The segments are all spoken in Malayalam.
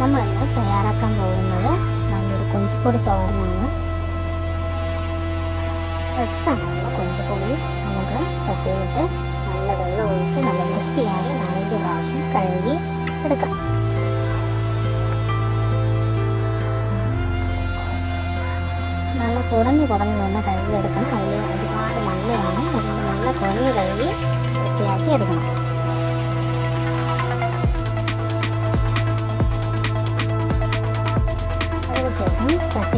നമ്മളിന്ന് തയ്യാറാക്കാൻ പോകുന്നത് നല്ലൊരു കൊഞ്ചിപ്പൊടി തോരനാണ് ഫ്രഷാണുള്ള കൊഞ്ചിപ്പൊടി നമുക്ക് ചട്ടിയിട്ട് നല്ല വെള്ളം ഒഴിച്ച് നല്ല വൃത്തിയായി നാലഞ്ച് പ്രാവശ്യം കഴുകി എടുക്കാം നല്ല കുടഞ്ഞ് കുടഞ്ഞ് തന്നെ കഴുകി എടുക്കണം കയ്യിൽ ഒരുപാട് മണ്ണയാണ് അതുകൊണ്ട് നല്ല കുടഞ്ഞ് കഴുകി വൃത്തിയാക്കി എടുക്കണം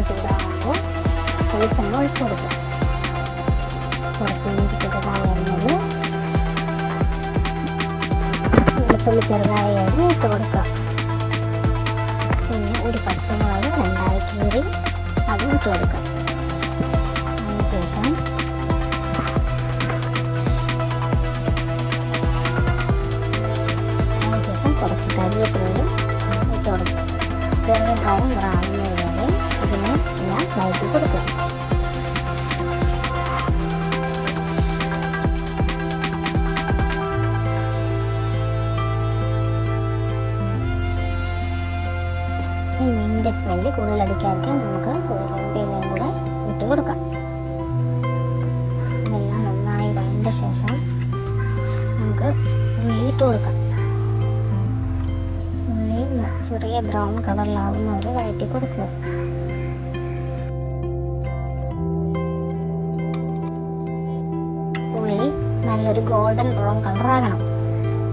ചൂടാകുമ്പോൾ വെളിച്ചെണ്ണ ഒഴിച്ചു കൊടുക്കുക. കുറച്ച് മിനിറ്റ് ചെറുതായി അരിഞ്ഞത് വെളുത്തുള്ളി ചെറുതായി അരിഞ്ഞ് ഇട്ട് കൊടുക്കുക. പിന്നെ ഒരു പച്ചമുളക് രണ്ടായി കീറി അതും ഇട്ട് കൊടുക്കുക. അതിനുശേഷം അതിനുശേഷം കുറച്ച് കരിവേപ്പിലയും ഇട്ട് കൊടുക്കുക. ചെറിയ ബ്രൗൺ ബ്രൗൺ വരെ ഇതിനെ എല്ലാം വഴറ്റി കൊടുക്കുക ഈ മീനിന്റെ സ്മെല്ല് കൂടുതലടിക്കാതിരിക്കാൻ നമുക്ക് ഒരു രണ്ടിലയും കൂടെ ഇട്ട് കൊടുക്കാം. ശേഷം നമുക്ക് ഉള്ളി കൊടുക്കാം. ഉള്ളി ചെറിയ ബ്രൗൺ കളറിലാവുന്ന വരെ വഴറ്റി കൊടുക്കുക. നല്ലൊരു ഗോൾഡൻ ബ്രൗൺ കളറാകണം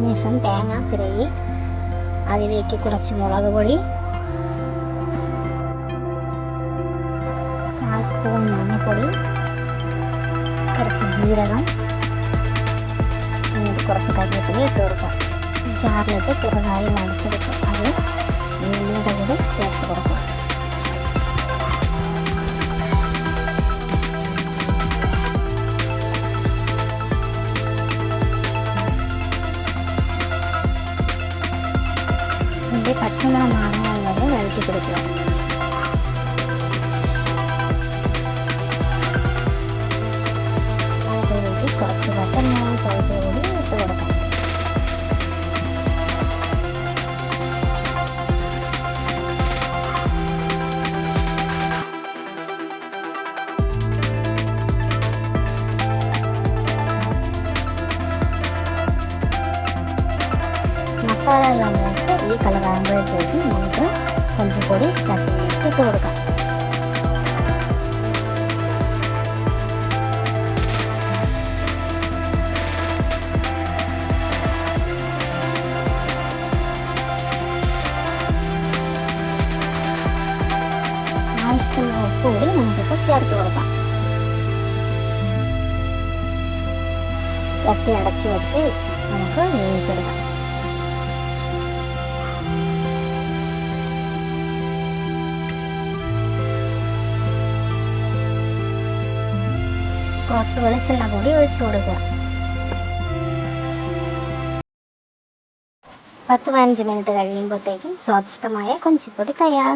ശേഷം തേങ്ങ ചിരകി അതിലേക്ക് കുറച്ച് മുളക് പൊടി കാൽ സ്പൂൺ മഞ്ഞൾപ്പൊടി കുറച്ച് ജീരകം എന്നിട്ട് കുറച്ച് കരിവേപ്പില ഇട്ട് കൊടുക്കാം. ചാറിലിട്ട് ചെറുതായി നനച്ചെടുക്കും അത് ഉള്ളിയുടെ കൂടെ ചേർത്ത് കൊടുക്കുക ഇതിന്റെ പച്ചമണം മാറുന്നത് വരെ വഴറ്റി കൊടുക്കുക മസാല എല്ലാം മൂത്ത് ഈ കളറാകുമ്പോഴത്തേക്ക് നമുക്ക് കൊഞ്ച് പൊടി ചട്ടിയിലേക്ക് ഇട്ട് കൊടുക്കാം ആവശ്യത്തിന് ഉപ്പ് കൂടി നമുക്കിപ്പോൾ ചേർത്ത് കൊടുക്കാം ചട്ടി അടച്ചു വെച്ച് നമുക്ക് വേവിച്ചെടുക്കാം കുറച്ച് വെളിച്ചെണ്ണ കൂടി ഒഴിച്ചു കൊടുക്കുക. പത്ത് പതിനഞ്ച് മിനിറ്റ് കഴിയുമ്പോഴത്തേക്കും സ്വാദിഷ്ടമായ കൊഞ്ചിപ്പൊടി തയ്യാർ